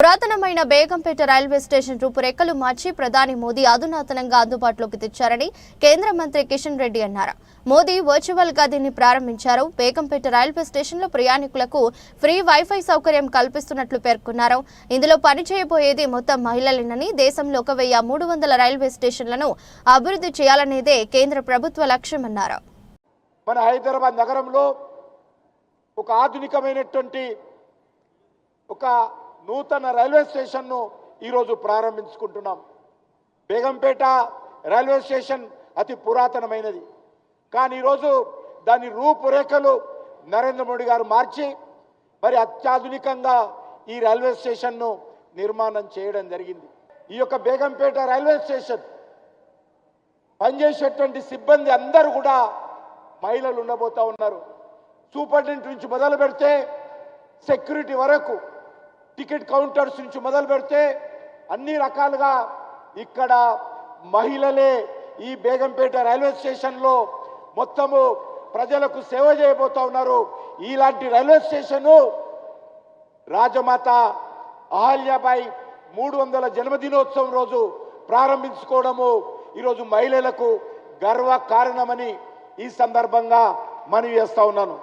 పురాతనమైన Begumpet railway station రూపురేఖలు మార్చి ప్రధాని మోదీ అధునాతనంగా అందుబాటులోకి తెచ్చారని కేంద్ర మంత్రి కిషన్ రెడ్డి అన్నారు. మోదీ వర్చువల్గా దీన్ని ప్రారంభించారు. బేగంపేట రైల్వే స్టేషన్లో ప్రయాణికులకు ఫ్రీ వైఫై సౌకర్యం కల్పిస్తున్నట్లు పేర్కొన్నారు. ఇందులో పనిచేయబోయేది మొత్తం మహిళలేనని దేశంలో ఒక వెయ్యి మూడు వందల రైల్వే స్టేషన్లను అభివృద్ధి చేయాలనేదే కేంద్ర ప్రభుత్వ లక్ష్యమన్నారు మన హైదరాబాద్ నగరంలో ఒక ఆధునికమైనటువంటి ఒక నూతన రైల్వే స్టేషన్ను ఈరోజు ప్రారంభించుకుంటున్నాం. బేగంపేట రైల్వే స్టేషన్ అతి పురాతనమైనది. కానీ ఈరోజు దాని రూపురేఖలు నరేంద్ర మోడీ గారు మార్చి మరి అత్యాధునికంగా ఈ రైల్వే స్టేషన్ను నిర్మాణం చేయడం జరిగింది. ఈ యొక్క బేగంపేట రైల్వే స్టేషన్ పనిచేసేటువంటి సిబ్బంది అందరూ కూడా మహిళలు ఉండబోతా ఉన్నారు. సూపరింటెండెంట్ నుంచి మొదలు పెడితే సెక్యూరిటీ వరకు టికెట్ కౌంటర్స్ నుంచి మొదలు పెడితే అన్ని రకాలుగా ఇక్కడ మహిళలే ఈ బేగంపేట రైల్వే స్టేషన్లో మొత్తము ప్రజలకు సేవ చేయబోతా ఉన్నారు. ఇలాంటి రైల్వే స్టేషను రాజమాత అహల్యాబాయి మూడు వందల జన్మదినోత్సవం రోజు ప్రారంభించుకోవడము ఈరోజు మహిళలకు గర్వ కారణమని ఈ సందర్భంగా మనవి చేస్తా ఉన్నాను.